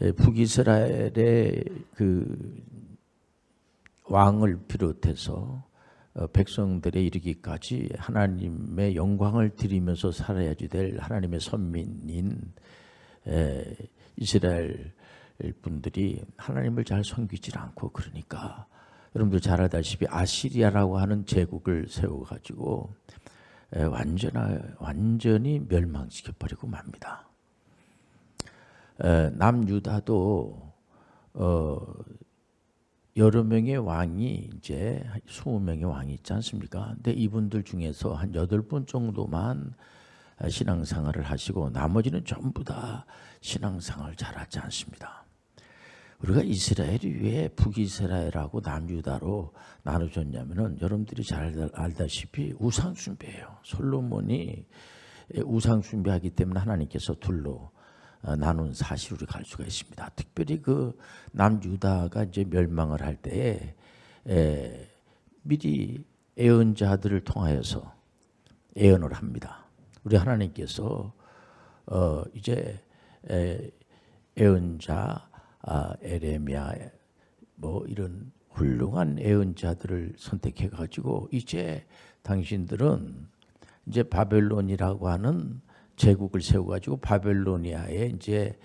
에, 북이스라엘의 그 왕을 비롯해서 어, 백성들에 이르기까지 하나님의 영광을 드리면서 살아야지 될 하나님의 선민인 에, 이스라엘 분들이 하나님을 잘 섬기질 않고 그러니까 여러분들 잘 알다시피 아시리아라고 하는 제국을 세워가지고 에, 완전하, 완전히 멸망시켜 버리고 맙니다. 에, 남유다도 어, 여러 명의 왕이 이제 20명의 왕이 있지 않습니까? 근데 이분들 중에서 한 여덟 분 정도만 신앙생활을 하시고 나머지는 전부 다 신앙생활을 잘하지 않습니다. 우리가 이스라엘이 왜 북이스라엘하고 남유다로 나눠졌냐면은 여러분들이 잘 알다시피 우상 숭배예요. 솔로몬이 우상 숭배하기 때문에 하나님께서 둘로 어, 나눈 사실 우리 갈 수가 있습니다. 특별히 그 남유다가 이제 멸망을 할 때에 에, 미리 예언자들을 통하여서 예언을 합니다. 우리 하나님께서 어, 이제 에, 예언자 아, 에레미야 뭐 이런 훌륭한 예언자들을 선택해 가지고 이제 당신들은 이제 바벨론이라고 하는 제국을 세워가지고 바벨로니아에 이제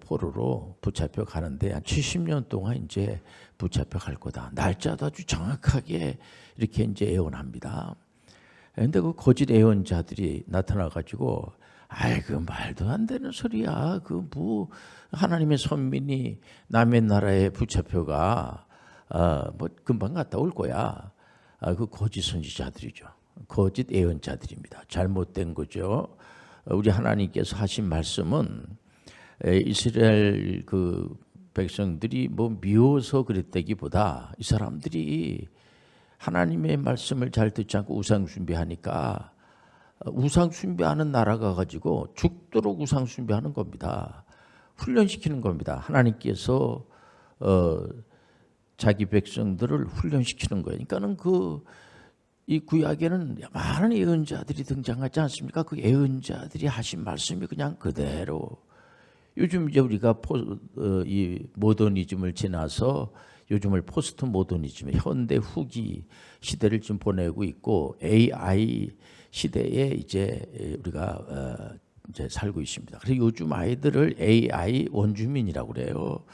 포로로 붙잡혀 가는데 한 70년 동안 이제 붙잡혀 갈 거다. 날짜도 아주 정확하게 이렇게 이제 예언합니다. 근데 그 거짓 예언자들이 나타나가지고 아이 그 말도 안 되는 소리야. 그 뭐 하나님의 선민이 남의 나라에 붙잡혀가 어뭐 금방 갔다 올 거야. 아, 그 거짓 선지자들이죠. 거짓 예언자들입니다. 잘못된 거죠. 우리 하나님께서 하신 말씀은 이스라엘 그 백성들이 뭐 미워서 그랬다기보다 이 사람들이 하나님의 말씀을 잘 듣지 않고 우상 숭배하니까 우상 숭배하는 나라가 가지고 죽도록 우상 숭배하는 겁니다. 훈련시키는 겁니다. 하나님께서 어 자기 백성들을 훈련시키는 거예요. 그러니까는 그 이 구약에는 많은 예언자들이 등장하지 않습니까? 그 예언자들이 하신 말씀이 그냥 그대로 요즘 이제 우리가 포, 어, 이 모더니즘을 지나서 요즘을 포스트 모더니즘, 현대 후기 시대를 좀 보내고 있고 AI 시대에 이제 우리가 어, 이제 살고 있습니다. 그래서 요즘 아이들을 AI 원주민이라고 그래요.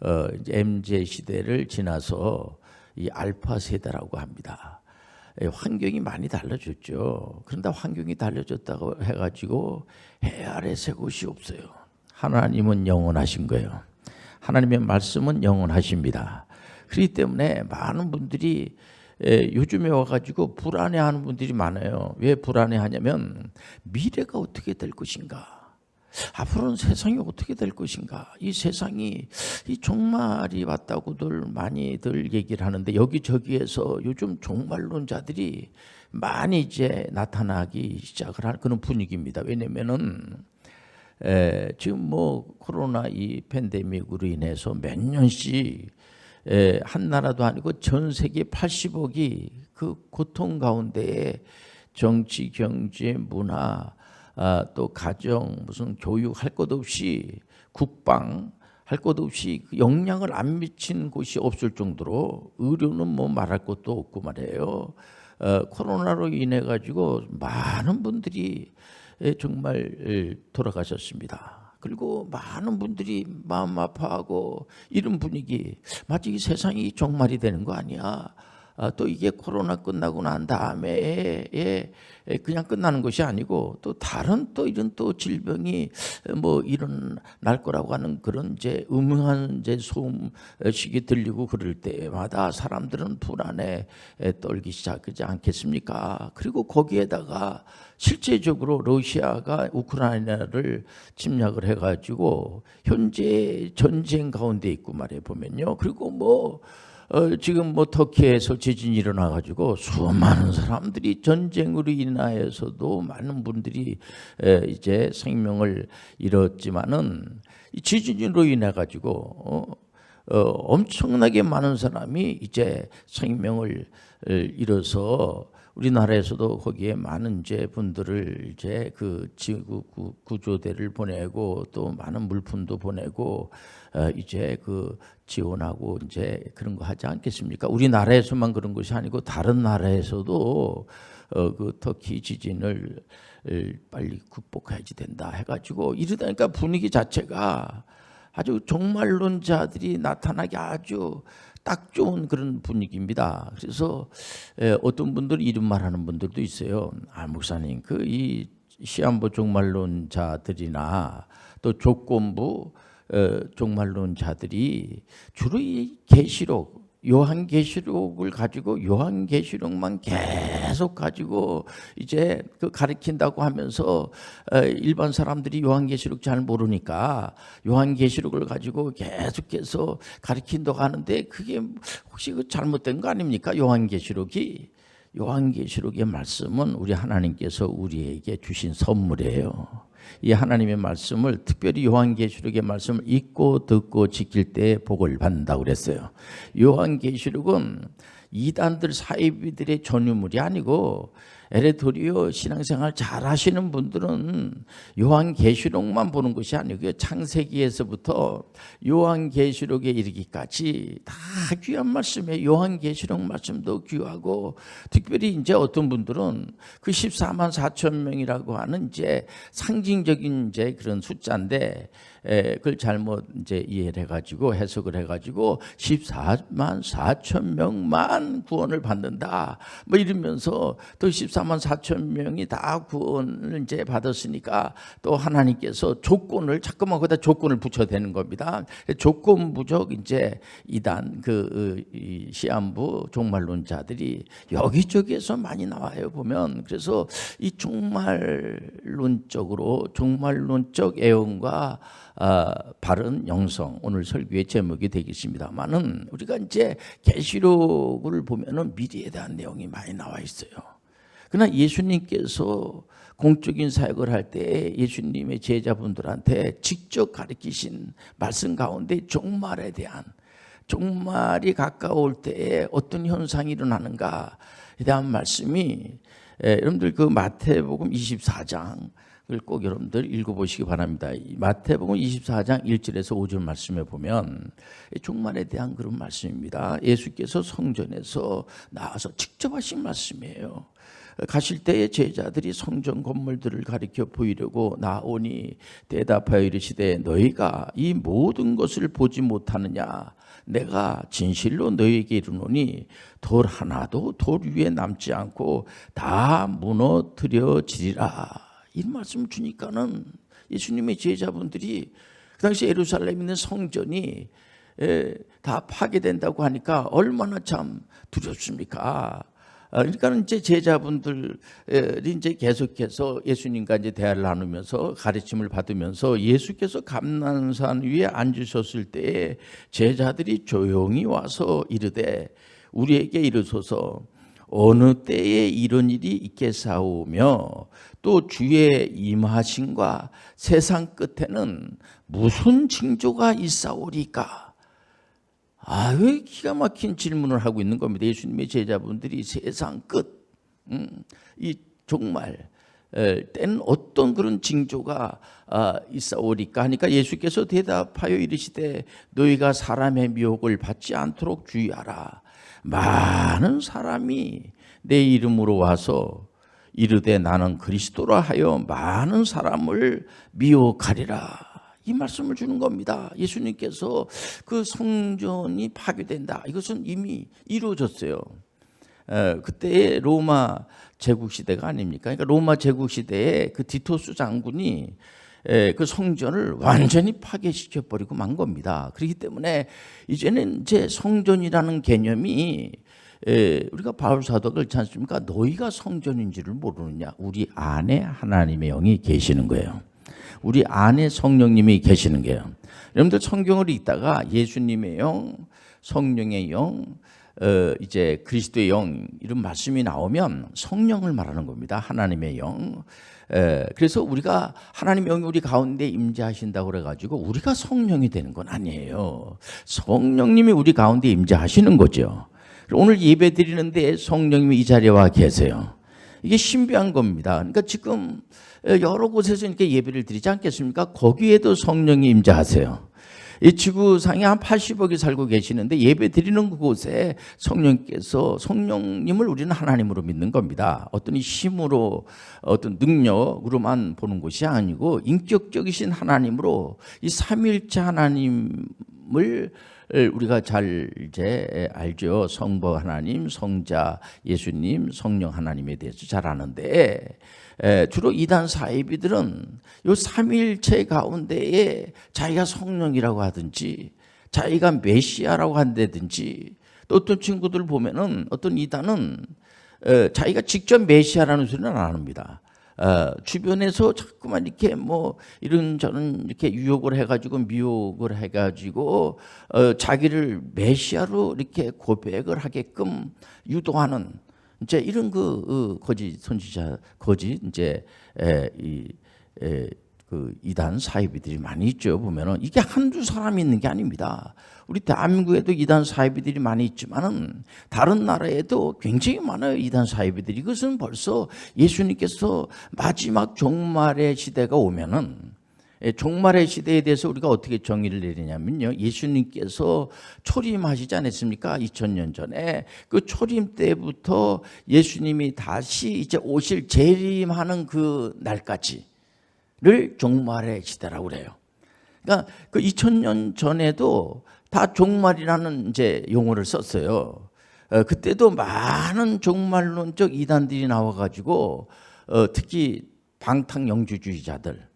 어, 이제 MZ 시대를 지나서 이 알파 세대라고 합니다. 예, 환경이 많이 달라졌죠. 그런데 환경이 달라졌다고 해가지고 해 아래 새 곳이 없어요. 하나님은 영원하신 거예요. 하나님의 말씀은 영원하십니다. 그렇기 때문에 많은 분들이 예, 요즘에 와가지고 불안해하는 분들이 많아요. 왜 불안해하냐면 미래가 어떻게 될 것인가. 앞으로는 세상이 어떻게 될 것인가? 이 세상이 이 종말이 왔다고들 많이들 얘기를 하는데 여기저기에서 요즘 종말론자들이 많이 이제 나타나기 시작을 하는 그런 분위기입니다. 왜냐면은 에, 지금 뭐 코로나 이 팬데믹으로 인해서 몇 년씩 에, 한 나라도 아니고 전 세계 80억이 그 고통 가운데에 정치, 경제, 문화 아, 또 가정 무슨 교육 할 것 없이 국방 할 것 없이 그 영향을 안 미친 곳이 없을 정도로 의료는 뭐 말할 것도 없고 말이에요. 어, 코로나로 인해 가지고 많은 분들이 정말 돌아가셨습니다. 그리고 많은 분들이 마음 아파하고 이런 분위기 마치 이 세상이 종말이 되는 거 아니야. 아, 또 이게 코로나 끝나고 난 다음에 그냥 끝나는 것이 아니고 또 다른 또 이런 또 질병이 뭐 일어날 거라고 하는 그런 이제 음흉한 이제 소음식이 들리고 그럴 때마다 사람들은 불안에 떨기 시작하지 않겠습니까? 그리고 거기에다가 실제적으로 러시아가 우크라이나를 침략을 해가지고 현재 전쟁 가운데 있고 말해 보면요. 그리고 뭐 어, 지금 뭐 터키에서 지진이 일어나가지고 수많은 사람들이 전쟁으로 인하여서도 많은 분들이 에, 이제 생명을 잃었지만은 이 지진으로 인해 가지고 어, 어, 엄청나게 많은 사람이 이제 생명을 잃어서 우리나라에서도 거기에 많은 이제 분들을 이제 그 지구 구- 구조대를 보내고 또 많은 물품도 보내고 어, 이제 그 지원하고 이제 그런 거 하지 않겠습니까? 우리나라에서만 그런 것이 아니고 다른 나라에서도 어, 그 터키 지진을 을 빨리 극복해야지 된다 해가지고 이러다니까 분위기 자체가 아주 종말론자들이 나타나기 아주 딱 좋은 그런 분위기입니다. 그래서 에, 어떤 분들 이름 말하는 분들도 있어요. 아 목사님 그 이 시한부 종말론자들이나 또 조건부 어, 종말론자들이 주로 이 계시록 요한 계시록을 가지고 요한 계시록만 계속 가지고 이제 그 가르친다고 하면서 어, 일반 사람들이 요한 계시록 잘 모르니까 요한 계시록을 가지고 계속해서 가르친다고 하는데 그게 혹시 그 잘못된 거 아닙니까? 요한 계시록이 요한 계시록의 말씀은 우리 하나님께서 우리에게 주신 선물이에요. 이 하나님의 말씀을 특별히 요한계시록의 말씀을 읽고 듣고 지킬 때 복을 받는다고 그랬어요. 요한계시록은 이단들 사이비들의 전유물이 아니고 에레토리오 신앙생활 잘 하시는 분들은 요한계시록만 보는 것이 아니고요. 창세기에서부터 요한계시록에 이르기까지 다 귀한 말씀이에요. 요한계시록 말씀도 귀하고 특별히 이제 어떤 분들은 그 14만 4천 명이라고 하는 이제 상징적인 이제 그런 숫자인데 에, 그걸 잘못 이제 이해를 해가지고 해석을 해가지고 14만 4천 명만 구원을 받는다. 뭐 이러면서 또 14만 4천 명이 다 구원을 이제 받았으니까 또 하나님께서 조건을 자꾸만 거기다 조건을 붙여대는 겁니다. 조건부적 이제 이단 그이 시한부 종말론자들이 여기저기에서 많이 나와요 보면 그래서 이 종말론적으로 종말론적 애언과 아, 바른 영성 오늘 설교의 제목이 되겠습니다만은 우리가 이제 계시록을 보면은 미래에 대한 내용이 많이 나와 있어요. 그러나 예수님께서 공적인 사역을 할 때 예수님의 제자분들한테 직접 가르치신 말씀 가운데 종말에 대한 종말이 가까울 때에 어떤 현상이 일어나는가에 대한 말씀이 에, 여러분들 그 마태복음 24장 그걸 꼭 여러분들 읽어보시기 바랍니다. 이 마태복음 24장 1절에서 5절 말씀에 보면 이 종말에 대한 그런 말씀입니다. 예수께서 성전에서 나와서 직접 하신 말씀이에요. 가실 때에 제자들이 성전 건물들을 가리켜 보이려고 나오니 대답하여 이르시되 너희가 이 모든 것을 보지 못하느냐 내가 진실로 너희에게 이르노니 돌 하나도 돌 위에 남지 않고 다 무너뜨려지리라 이 말씀 주니까는 예수님의 제자분들이 그 당시 예루살렘에 있는 성전이 에, 다 파괴된다고 하니까 얼마나 참 두렵습니까? 아, 그러니까 이제 제자분들이 이제 계속해서 예수님과 이제 대화를 나누면서 가르침을 받으면서 예수께서 감난산 위에 앉으셨을 때에 제자들이 조용히 와서 이르되 우리에게 이르소서 어느 때에 이런 일이 있겠사오며 또 주의 임하심과 세상 끝에는 무슨 징조가 있사오리까? 아, 왜 기가 막힌 질문을 하고 있는 겁니다. 예수님의 제자분들이 세상 끝, 음, 이 에, 때는 어떤 그런 징조가 아, 있사오리까 하니까 예수께서 대답하여 이르시되 너희가 사람의 미혹을 받지 않도록 주의하라. 많은 사람이 내 이름으로 와서 이르되 나는 그리스도라 하여 많은 사람을 미혹하리라. 이 말씀을 주는 겁니다. 예수님께서 그 성전이 파괴된다. 이것은 이미 이루어졌어요. 에, 그때 로마 제국 시대가 아닙니까? 그러니까 로마 제국 시대에 그 디토스 장군이 에, 그 성전을 완전히 파괴시켜 버리고 만 겁니다. 그렇기 때문에 이제는 이제 성전이라는 개념이 에, 우리가 바울 사도가 그렇지 않습니까? 너희가 성전인 지를 모르느냐? 우리 안에 하나님의 영이 계시는 거예요. 우리 안에 성령님이 계시는 거예요. 여러분들 성경을 읽다가 예수님의 영, 성령의 영, 어, 이제 그리스도의 영 이런 말씀이 나오면 성령을 말하는 겁니다. 하나님의 영. 에, 그래서 우리가 하나님의 영이 우리 가운데 임재하신다고 그래가지고 우리가 성령이 되는 건 아니에요. 성령님이 우리 가운데 임재하시는 거죠. 오늘 예배 드리는데 성령님이 이 자리에 와 계세요. 이게 신비한 겁니다. 그러니까 지금 여러 곳에서 이렇게 예배를 드리지 않겠습니까? 거기에도 성령이 임재하세요. 이 지구상에 한 80억이 살고 계시는데 예배 드리는 그곳에 성령께서 성령님을 우리는 하나님으로 믿는 겁니다. 어떤 이 힘으로 어떤 능력으로만 보는 것이 아니고 인격적이신 하나님으로 이 삼일체 하나님 을 우리가 잘 이제 알죠. 성부 하나님, 성자 예수님, 성령 하나님에 대해서 잘 아는데 에, 주로 이단 사이비들은 요 삼일체 가운데에 자기가 성령이라고 하든지 자기가 메시아라고 한다든지 또 어떤 친구들 보면은 어떤 이단은 에, 자기가 직접 메시아라는 소리는 안 합니다. 어, 주변에서 자꾸만 이렇게 뭐 이런 저는 이렇게 유혹을 해가지고 미혹을 해가지고 어, 자기를 메시아로 이렇게 고백을 하게끔 유도하는 이제 이런 그 어, 거짓 선지자 거짓 이제 에, 이, 에, 그 이단 사이비들이 많이 있죠 보면은 이게 한두 사람이 있는 게 아닙니다. 우리 대한민국에도 이단 사이비들이 많이 있지만은 다른 나라에도 굉장히 많아요 이단 사이비들이 이것은 벌써 예수님께서 마지막 종말의 시대가 오면은 예, 종말의 시대에 대해서 우리가 어떻게 정의를 내리냐면요. 예수님께서 초림하시지 않았습니까? 2000년 전에 그 초림 때부터 예수님이 다시 이제 오실 재림하는 그 날까지 를 종말의 시대라고 그래요. 그러니까 그 2000년 전에도 다 종말이라는 이제 용어를 썼어요. 어, 그때도 많은 종말론적 이단들이 나와가지고 어, 특히 방탕 영주주의자들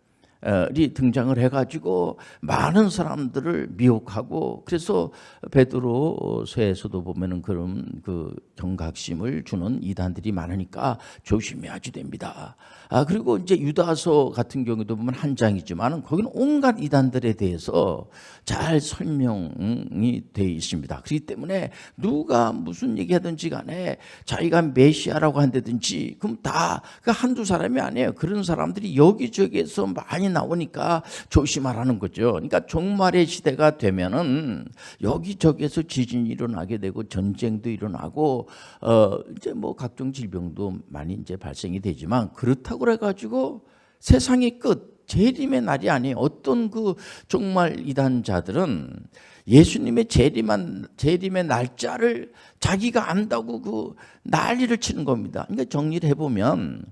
이 등장을 해가지고 많은 사람들을 미혹하고 그래서 베드로서에서도 보면은 그런 그 경각심을 주는 이단들이 많으니까 조심해야지 됩니다. 아 그리고 이제 유다서 같은 경우도 보면 한 장이지만은 거기는 온갖 이단들에 대해서 잘 설명이 되어 있습니다. 그렇기 때문에 누가 무슨 얘기하든지 간에 자기가 메시아라고 한다든지 그럼 다 그 한두 사람이 아니에요. 그런 사람들이 여기저기에서 많이 나오니까 조심하라는 거죠. 그러니까 종말의 시대가 되면은 여기저기에서 지진이 일어나게 되고 전쟁도 일어나고 어 이제 뭐 각종 질병도 많이 이제 발생이 되지만 그렇다고 그래 가지고 세상의 끝 재림의 날이 아니에요. 어떤 그 종말 이단자들은 예수님의 재림한 재림의 날짜를 자기가 안다고 그 난리를 치는 겁니다. 그러니까 정리를 해 보면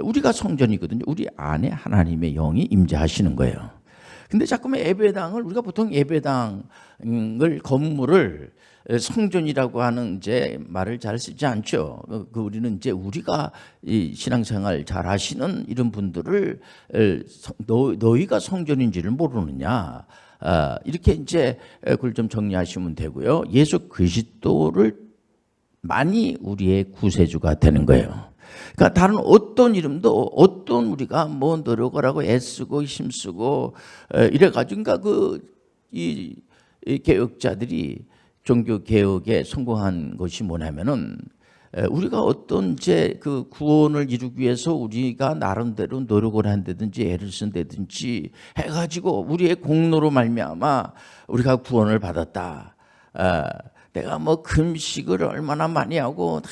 우리가 성전이거든요. 우리 안에 하나님의 영이 임재하시는 거예요. 근데 자꾸만 예배당을 우리가 보통 예배당을 건물을 성전이라고 하는 이제 말을 잘 쓰지 않죠. 그, 그 우리는 이제 우리가 이 신앙생활 잘 하시는 이런 분들을 너, 너희가 성전인지를 모르느냐. 아, 이렇게 이제 그걸 좀 정리하시면 되고요. 예수 그리스도를 많이 우리의 구세주가 되는 거예요. 그러니까 다른 어떤 이름도 어떤 우리가 뭐 노력을 하고 애쓰고 힘쓰고 이래 가지고 그러니까 그이 이 개혁자들이 종교 개혁에 성공한 것이 뭐냐면은 우리가 어떤 이제 그 구원을 이루기 위해서 우리가 나름대로 노력을 한다든지 애를 쓴다든지 해가지고 우리의 공로로 말미암아 우리가 구원을 받았다. 내가 뭐 금식을 얼마나 많이 하고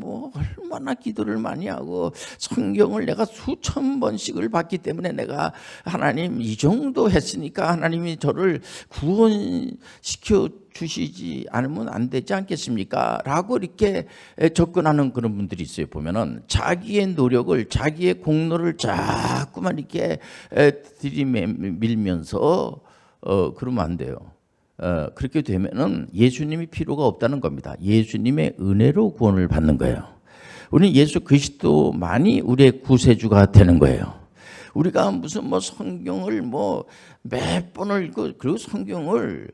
뭐 얼마나 기도를 많이 하고 성경을 내가 수천 번씩을 봤기 때문에 내가 하나님 이 정도 했으니까 하나님이 저를 구원시켜 주시지 않으면 안 되지 않겠습니까? 라고 이렇게 접근하는 그런 분들이 있어요. 보면은 자기의 노력을 자기의 공로를 자꾸만 이렇게 들이밀면서 어 그러면 안 돼요. 어, 그렇게 되면은 예수님이 필요가 없다는 겁니다. 예수님의 은혜로 구원을 받는 거예요. 우리는 예수 그리스도만이 우리의 구세주가 되는 거예요. 우리가 무슨 뭐 성경을 뭐 몇 번을 읽고 그리고 성경을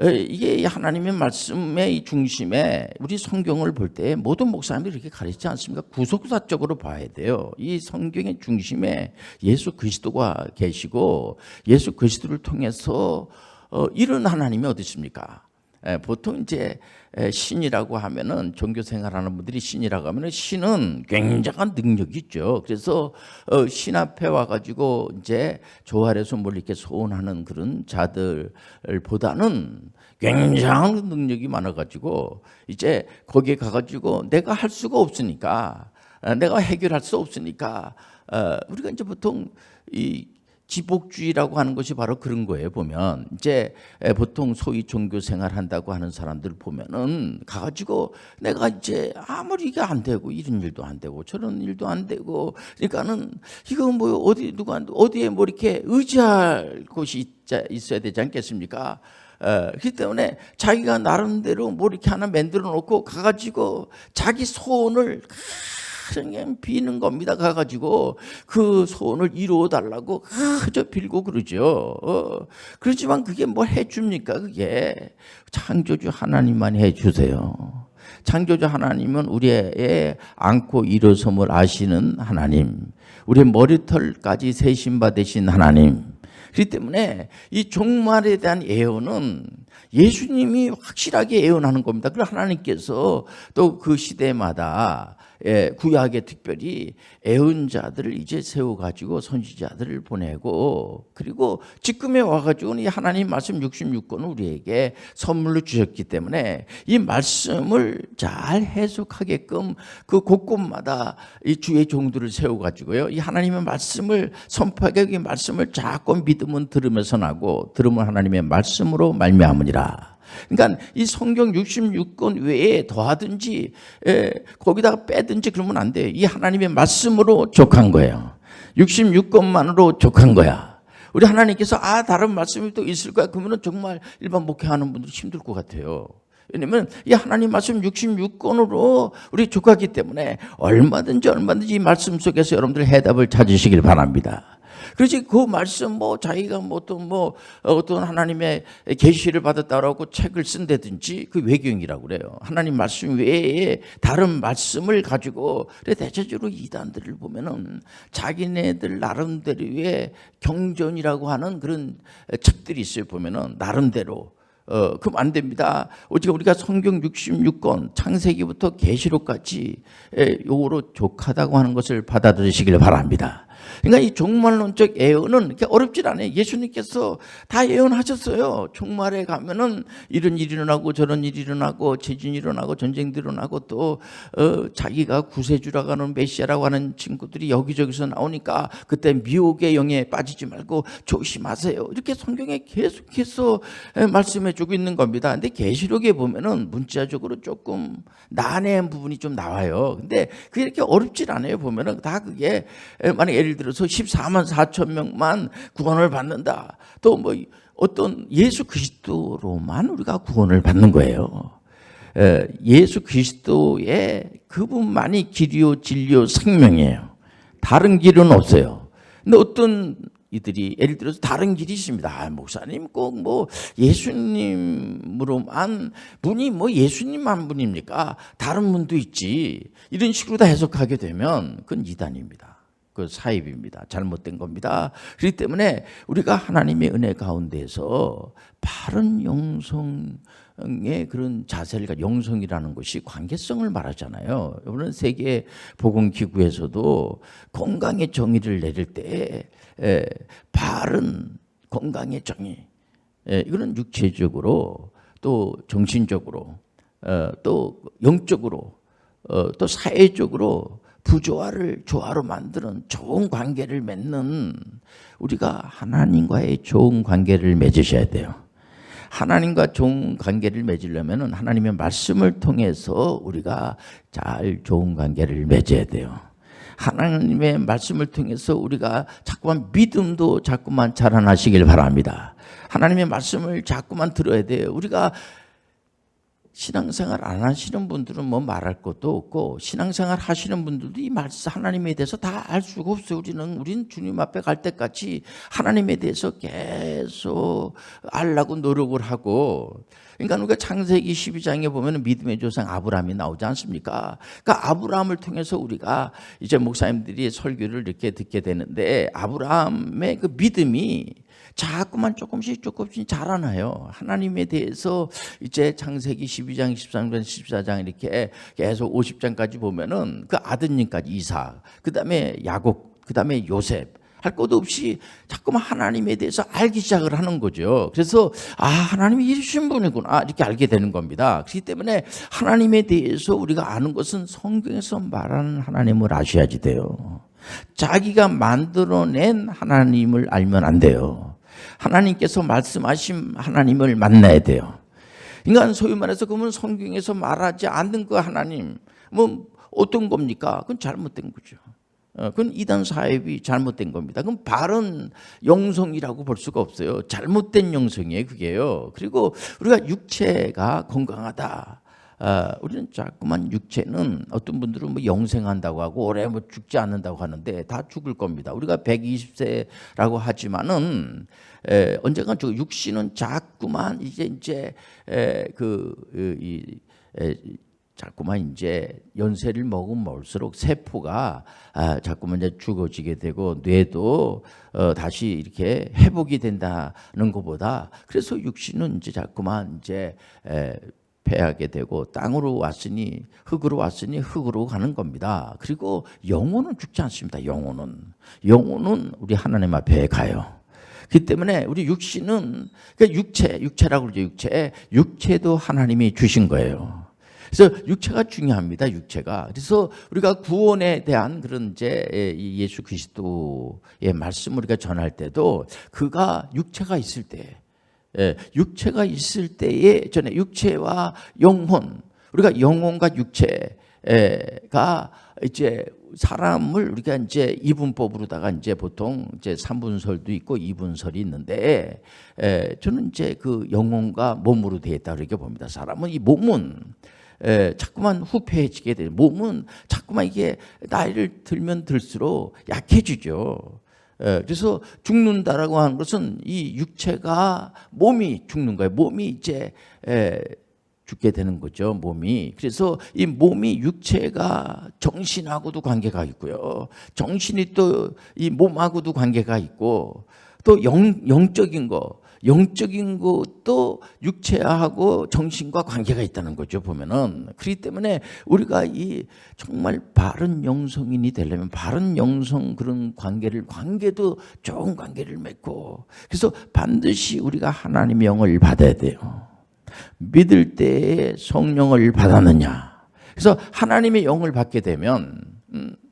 이게 하나님의 말씀의 중심에 우리 성경을 볼 때 모든 목사님들이 이렇게 가르치지 않습니까? 구속사적으로 봐야 돼요. 이 성경의 중심에 예수 그리스도가 계시고 예수 그리스도를 통해서 어, 이런 하나님이 어디 있습니까? 에, 보통 이제 에, 신이라고 하면은 종교 생활하는 분들이 신이라고 하면은 신은 굉장한 능력이 있죠. 그래서 어, 신 앞에 와가지고 이제 조활해서 뭘 이렇게 소원하는 그런 자들보다는 굉장한 능력이 많아가지고 이제 거기에 가가지고 내가 할 수가 없으니까 어, 내가 해결할 수 없으니까 어, 우리가 이제 보통 이 지복주의라고 하는 것이 바로 그런 거예요. 보면 이제 에, 보통 소위 종교 생활 한다고 하는 사람들 보면은 가가지고 내가 이제 아무리 이게 안 되고 이런 일도 안 되고 저런 일도 안 되고 그러니까는 이거 뭐 어디 누가 어디에 뭐 이렇게 의지할 곳이 있어야 되지 않겠습니까? 어, 그렇기 때문에 자기가 나름대로 뭐 이렇게 하나 만들어 놓고 가가지고 자기 소원을 그냥 비는 겁니다. 가가지고 그 소원을 이루어 달라고 그저 빌고 그러죠. 어, 그렇지만 그게 뭐 해줍니까? 그게 창조주 하나님만 해주세요. 창조주 하나님은 우리의 안고 일어섬을 아시는 하나님, 우리의 머리털까지 세신 받으신 하나님. 그렇기 때문에 이 종말에 대한 예언은 예수님이 확실하게 예언하는 겁니다. 그리고 하나님께서 또 그 시대마다 예, 구약에 특별히 애언자들을 이제 세워가지고 선지자들을 보내고 그리고 지금에 와가지고는 이 하나님 말씀 66권을 우리에게 선물로 주셨기 때문에 이 말씀을 잘 해석하게끔 그 곳곳마다 이 주의 종들을 세워가지고요 이 하나님의 말씀을 선포하게 이 말씀을 자꾸 믿음은 들으면서 나고 들으면 하나님의 말씀으로 말미암으니라. 그러니까 이 성경 66권 외에 더하든지 에, 거기다가 빼든지 그러면 안 돼요. 이 하나님의 말씀으로 족한 거예요. 66권만으로 족한 거야. 우리 하나님께서 아 다른 말씀이 또 있을 거야. 그러면 정말 일반 목회하는 분들 힘들 것 같아요. 왜냐면 이 하나님 말씀 66권으로 우리 족하기 때문에 얼마든지 얼마든지 이 말씀 속에서 여러분들 해답을 찾으시길 바랍니다. 그렇지 그 말씀 뭐 자기가 뭐또뭐 어떤 하나님의 계시를 받았다라고 책을 쓴다든지 그 외경이라고 그래요. 하나님 말씀 외에 다른 말씀을 가지고 그래 대체적으로 이단들을 보면은 자기네들 나름대로의 경전이라고 하는 그런 책들이 있어요. 보면은 나름대로 어, 그럼 안 됩니다. 오직 우리가 성경 66권 창세기부터 계시록까지 요거로 족하다고 하는 것을 받아들이시길 바랍니다. 그러니까 이 종말론적 예언은 어렵질 않아요. 예수님께서 다 예언하셨어요. 종말에 가면은 이런 일이 일어나고 저런 일이 일어나고 재진이 일어나고 전쟁도 일어나고 또 어, 자기가 구세주라고 하는 메시아라고 하는 친구들이 여기저기서 나오니까 그때 미혹의 영에 빠지지 말고 조심하세요. 이렇게 성경에 계속해서 말씀해 주고 있는 겁니다. 근데 계시록에 보면은 문자적으로 조금 난해한 부분이 좀 나와요. 근데 그게 이렇게 어렵질 않아요. 보면은 다 그게 만약 예를 들어서 14만 4천 명만 구원을 받는다. 또 뭐 어떤 예수 그리스도로만 우리가 구원을 받는 거예요. 예수 그리스도의 그분만이 길이요 진리요 생명이에요. 다른 길은 없어요. 근데 어떤 이들이 예를 들어서 다른 길이 있습니다. 아, 목사님 꼭 뭐 예수님으로만 분이 뭐 예수님만 분입니까? 다른 분도 있지. 이런 식으로 다 해석하게 되면 그건 이단입니다. 그 사입입니다. 잘못된 겁니다. 그렇기 때문에 우리가 하나님의 은혜 가운데서 바른 영성의 그런 자세를 영성이라는 것이 관계성을 말하잖아요. 이번은 세계 보건 기구에서도 건강의 정의를 내릴 때 바른 건강의 정의 이거는 육체적으로 또 정신적으로 어, 또 영적으로 어, 또 사회적으로 부조화를 조화로 만드는 좋은 관계를 맺는 우리가 하나님과의 좋은 관계를 맺으셔야 돼요. 하나님과 좋은 관계를 맺으려면 하나님의 말씀을 통해서 우리가 잘 좋은 관계를 맺어야 돼요. 하나님의 말씀을 통해서 우리가 자꾸만 믿음도 자꾸만 자라나시길 바랍니다. 하나님의 말씀을 자꾸만 들어야 돼요. 우리가 신앙생활 안 하시는 분들은 뭐 말할 것도 없고 신앙생활 하시는 분들도 이 말씀 하나님에 대해서 다 알 수가 없어요. 우리는 우리는 주님 앞에 갈 때까지 하나님에 대해서 계속 알라고 노력을 하고 그러니까 우리가 창세기 12장에 보면 믿음의 조상 아브라함이 나오지 않습니까? 그러니까 아브라함을 통해서 우리가 이제 목사님들이 설교를 이렇게 듣게 되는데 아브라함의 그 믿음이 자꾸만 조금씩 조금씩 자라나요. 하나님에 대해서 이제 창세기 12장, 13장, 14장 이렇게 계속 50장까지 보면은 그 아드님까지 이사, 그 다음에 야곱, 그 다음에 요셉, 할 것도 없이 자꾸만 하나님에 대해서 알기 시작을 하는 거죠. 그래서 아 하나님이 이러신 분이구나 이렇게 알게 되는 겁니다. 그렇기 때문에 하나님에 대해서 우리가 아는 것은 성경에서 말하는 하나님을 아셔야지 돼요. 자기가 만들어낸 하나님을 알면 안 돼요. 하나님께서 말씀하신 하나님을 만나야 돼요. 인간 소위 말해서 그러면 성경에서 말하지 않는 그 하나님 뭐 어떤 겁니까? 그건 잘못된 거죠. 어, 그건 이단 사입이 잘못된 겁니다. 그럼 바른 영성이라고 볼 수가 없어요. 잘못된 영성이에요, 그게요. 그리고 우리가 육체가 건강하다. 아, 우리는 자꾸만 육체는 어떤 분들은 뭐 영생한다고 하고 오래 뭐 죽지 않는다고 하는데 다 죽을 겁니다. 우리가 120세라고 하지만은 에, 언젠가 저 육신은 자꾸만 이제 이제 에, 그이 자꾸만 이제 연세를 먹으면 먹을수록 세포가 아, 자꾸만 이제 죽어지게 되고 뇌도 어, 다시 이렇게 회복이 된다는 것보다 그래서 육신은 이제 자꾸만 이제 에, 패하게 되고 땅으로 왔으니 흙으로 왔으니 흙으로 가는 겁니다. 그리고 영혼은 죽지 않습니다. 영혼은 영혼은 우리 하나님 앞에 가요. 그 때문에 우리 육신은 그러니까 육체, 육체라고 그러죠. 육체, 육체도 하나님이 주신 거예요. 그래서 육체가 중요합니다. 육체가. 그래서 우리가 구원에 대한 그런 이제 이 예수 그리스도의 말씀 우리가 전할 때도 그가 육체가 있을 때, 예, 육체가 있을 때에 전에 육체와 영혼, 우리가 영혼과 육체가 이제 사람을 우리가 이제 이분법으로다가 이제 보통 이제 삼분설도 있고 이분설이 있는데 에, 저는 이제 그 영혼과 몸으로 되어 있다 이렇게 봅니다. 사람은 이 몸은 에, 자꾸만 후패해지게 돼요. 몸은 자꾸만 이게 나이를 들면 들수록 약해지죠. 에, 그래서 죽는다라고 하는 것은 이 육체가 몸이 죽는 거예요. 몸이 이제 에, 죽게 되는 거죠, 몸이. 그래서 이 몸이 육체가 정신하고도 관계가 있고요. 정신이 또 이 몸하고도 관계가 있고 또 영, 영적인 거, 영적인 것도 육체하고 정신과 관계가 있다는 거죠, 보면은. 그렇기 때문에 우리가 이 정말 바른 영성인이 되려면 바른 영성 그런 관계를, 관계도 좋은 관계를 맺고 그래서 반드시 우리가 하나님의 영을 받아야 돼요. 믿을 때에 성령을 받았느냐. 그래서 하나님의 영을 받게 되면 음, 에,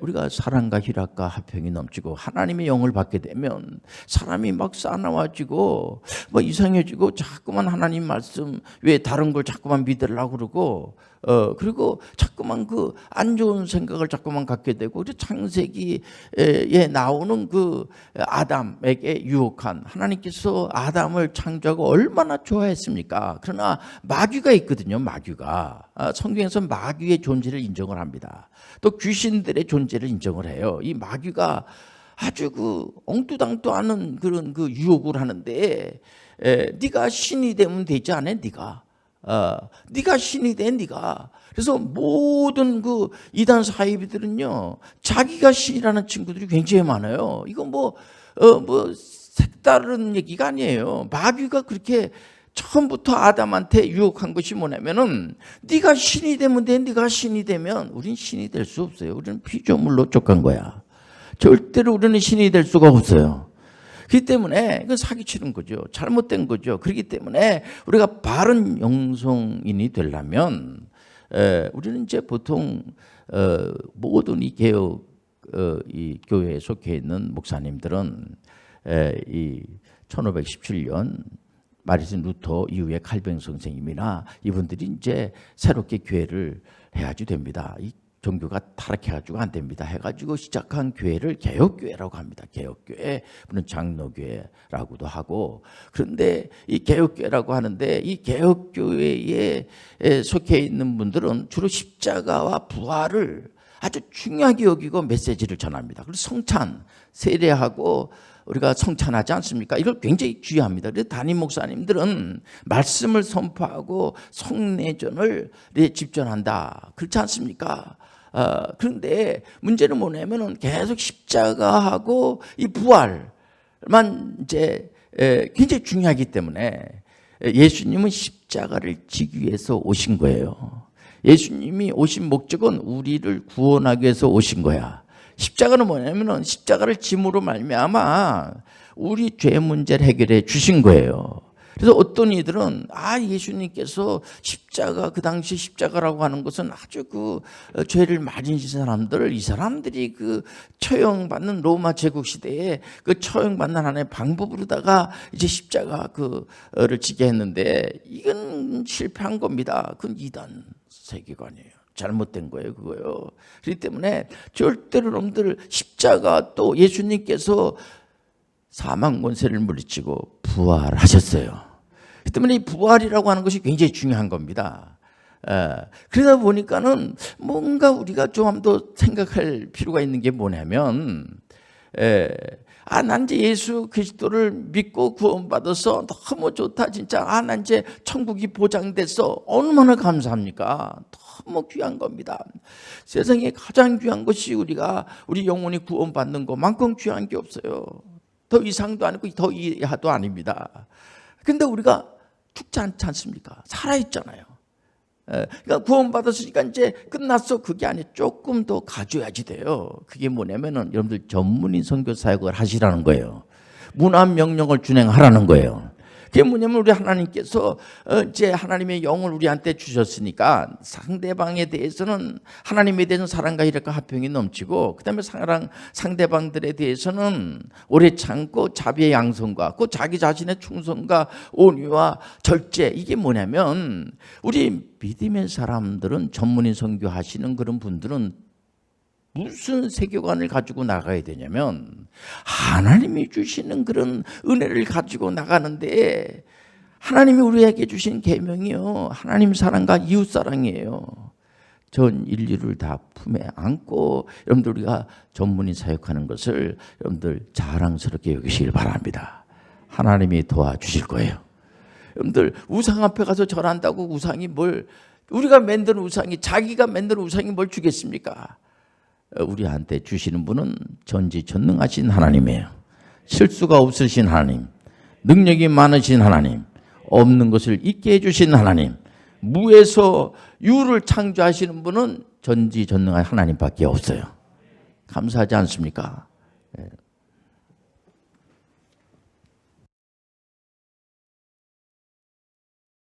우리가 사랑과 희락과 화평이 넘치고 하나님의 영을 받게 되면 사람이 막 싸나워지고 뭐 이상해지고 자꾸만 하나님 말씀 왜 다른 걸 자꾸만 믿으려고 그러고 어 그리고 자꾸만 그 안 좋은 생각을 자꾸만 갖게 되고 그래서 창세기에 나오는 그 아담에게 유혹한 하나님께서 아담을 창조하고 얼마나 좋아했습니까? 그러나 마귀가 있거든요. 마귀가 아, 성경에서 마귀의 존재를 인정을 합니다. 또 귀신들의 존재를 인정을 해요. 이 마귀가 아주 그 엉뚱당도 않은 그런 그 유혹을 하는데 에, 네가 신이 되면 되지 않아? 네가 어, 네가 신이 돼, 네가. 그래서 모든 그 이단 사이비들은요, 자기가 신이라는 친구들이 굉장히 많아요. 이거 뭐, 어, 뭐, 색다른 얘기가 아니에요. 마귀가 그렇게 처음부터 아담한테 유혹한 것이 뭐냐면은 네가 신이 되면 돼, 네가 신이 되면 우린 신이 될 수 없어요. 우리는 피조물로 쫓간 거야. 절대로 우리는 신이 될 수가 없어요. 그렇기 때문에 이건 사기치는 거죠. 잘못된 거죠. 그렇기 때문에 우리가 바른 영성인이 되려면 에, 우리는 이제 보통 어, 모든 이 개혁 어, 이 교회에 속해 있는 목사님들은 에, 이 1517년 마르틴 루터 이후에 칼뱅 선생님이나 이분들이 이제 새롭게 교회를 해야지 됩니다. 이 종교가 타락해가지고 안 됩니다. 해가지고 시작한 교회를 개혁교회라고 합니다. 개혁교회, 물론 장로교회라고도 하고 그런데 이 개혁교회라고 하는데 이 개혁교회에 속해 있는 분들은 주로 십자가와 부활을 아주 중요하게 여기고 메시지를 전합니다. 그리고 성찬, 세례하고 우리가 성찬하지 않습니까? 이걸 굉장히 주의합니다. 그래서 담임 목사님들은 말씀을 선포하고 성내전을 집전한다. 그렇지 않습니까? 어, 그런데 문제는 뭐냐면은 계속 십자가하고 이 부활, 십자가만 이제 에, 굉장히 중요하기 때문에 예수님은 십자가를 지기 위해서 오신 거예요. 예수님이 오신 목적은 우리를 구원하기 위해서 오신 거야. 십자가는 뭐냐면은 십자가를 짐으로 말미암아 우리 죄 문제를 해결해 주신 거예요. 그래서 어떤 이들은 아 예수님께서 십자가 그 당시 십자가라고 하는 것은 아주 그 어, 죄를 진 사람들 이 사람들이 그 처형받는 로마 제국 시대에 그 처형받는 하나의 방법으로다가 이제 십자가 그를 지게 했는데 이건 실패한 겁니다. 그건 이단 세계관이에요. 잘못된 거예요, 그거요. 그렇기 때문에 절대로 놈들 십자가 또 예수님께서 사망 권세를 물리치고 부활하셨어요. 그 때문에 이 부활이라고 하는 것이 굉장히 중요한 겁니다. 에, 그러다 보니까는 뭔가 우리가 좀 더 생각할 필요가 있는 게 뭐냐면, 에, 아, 난 이제 예수 그리스도를 믿고 구원받아서 너무 좋다, 진짜. 아, 난 이제 천국이 보장돼서 얼마나 감사합니까? 너무 귀한 겁니다. 세상에 가장 귀한 것이 우리가 우리 영혼이 구원받는 것만큼 귀한 게 없어요. 더 이상도 아니고 더 이하도 아닙니다. 근데 우리가 죽지 않지 않습니까? 살아있잖아요. 예, 그러니까 구원받았으니까 이제 끝났어. 그게 아니 조금 더 가져야지 돼요. 그게 뭐냐면은 여러분들 전문인 선교 사역을 하시라는 거예요. 문안 명령을 준행하라는 거예요. 그게 뭐냐면 우리 하나님께서 어, 이제 하나님의 영을 우리한테 주셨으니까 상대방에 대해서는 하나님에 대해서는 사랑과 희락과 화평이 넘치고 그다음에 사랑 상대방들에 대해서는 오래 참고 자비의 양성과 그 자기 자신의 충성과 온유와 절제. 이게 뭐냐면 우리 믿음의 사람들은 전문인 선교하시는 그런 분들은 무슨 세계관을 가지고 나가야 되냐면 하나님이 주시는 그런 은혜를 가지고 나가는데 하나님이 우리에게 주신 계명이요 하나님 사랑과 이웃 사랑이에요. 전 인류를 다 품에 안고 여러분들 우리가 전문인 사역하는 것을 여러분들 자랑스럽게 여기시길 바랍니다. 하나님이 도와주실 거예요. 여러분들 우상 앞에 가서 절한다고 우상이 뭘 우리가 만든 우상이 자기가 만든 우상이 뭘 주겠습니까? 우리한테 주시는 분은 전지전능하신 하나님이에요. 실수가 없으신 하나님, 능력이 많으신 하나님, 없는 것을 있게 해주신 하나님, 무에서 유를 창조하시는 분은 전지전능한 하나님밖에 없어요. 감사하지 않습니까?